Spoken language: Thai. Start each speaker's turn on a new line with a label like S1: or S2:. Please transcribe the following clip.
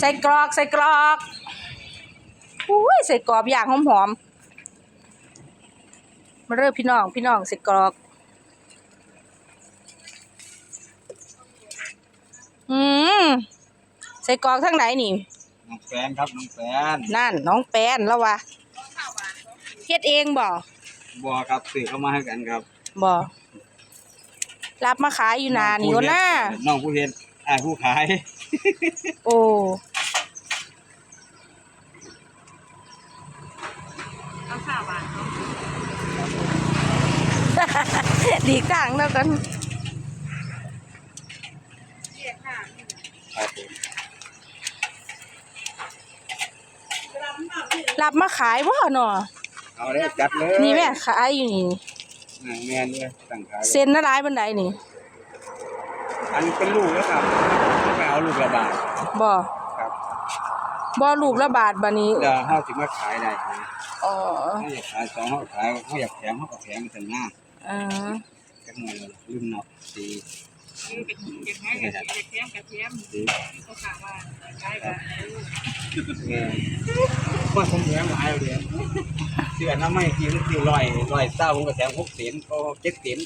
S1: ใส่กรอกใส่กรอกอุ้ยใส่กรอบอย่างหอมๆมาเริ่มพี่น้องพี่น้องใส่กรอก อืมใส่กรอกทั้งไหนนี่
S2: น้องแฟนครับน้องแฟน
S1: นั่นน้องแป้นแล้ววะเฮ็ดเองบ่
S2: บัวครับสื่อเข้ามาให้กันครับ
S1: บ่รับมาขายอยู่นานี่ก็น่า
S2: น้องผู้เฮ็ดอ้ายผู้ขาย
S1: โอ้
S3: เอาข้าวหวานเอา
S1: ดีกลางแล้วกัน
S3: เรียกข้าวนี่
S2: ครับผม
S1: รับมาขายบ่เนาะ
S2: เอาเลยจัดเลย
S1: นี่แม่ขายอยู่นี่
S2: อ่าแม่นเลยตั้งขาย
S1: เซ็นนะร้ายบันไดนี่
S2: อันเป็นลูกแล้วครับไม่เอาลูกละบาท
S1: บ่
S2: ครั บ
S1: บ่ลูกละบาทบัดนี้
S2: เดี๋ยวเฮาสิมาขายได้นะ
S1: อ๋อ
S2: เฮาอยากขายสองเฮาขายเฮาอยากแถมเฮาก็แถมกันหน้า
S1: อ่า
S2: จักหน่อยเลยลืมเนาะสี
S3: คือกระเทียมให้กระเทียมกระเทียม
S2: สี
S3: เขาถามว่าใกล้กับ
S2: แม่ว่าผมแถมหลายเอาเดียวเสื้อน้ำไม่ทีนึงคือร้อยร้อยเศร้าผมก็แถมหกเสียนก็เจ็ดเสียน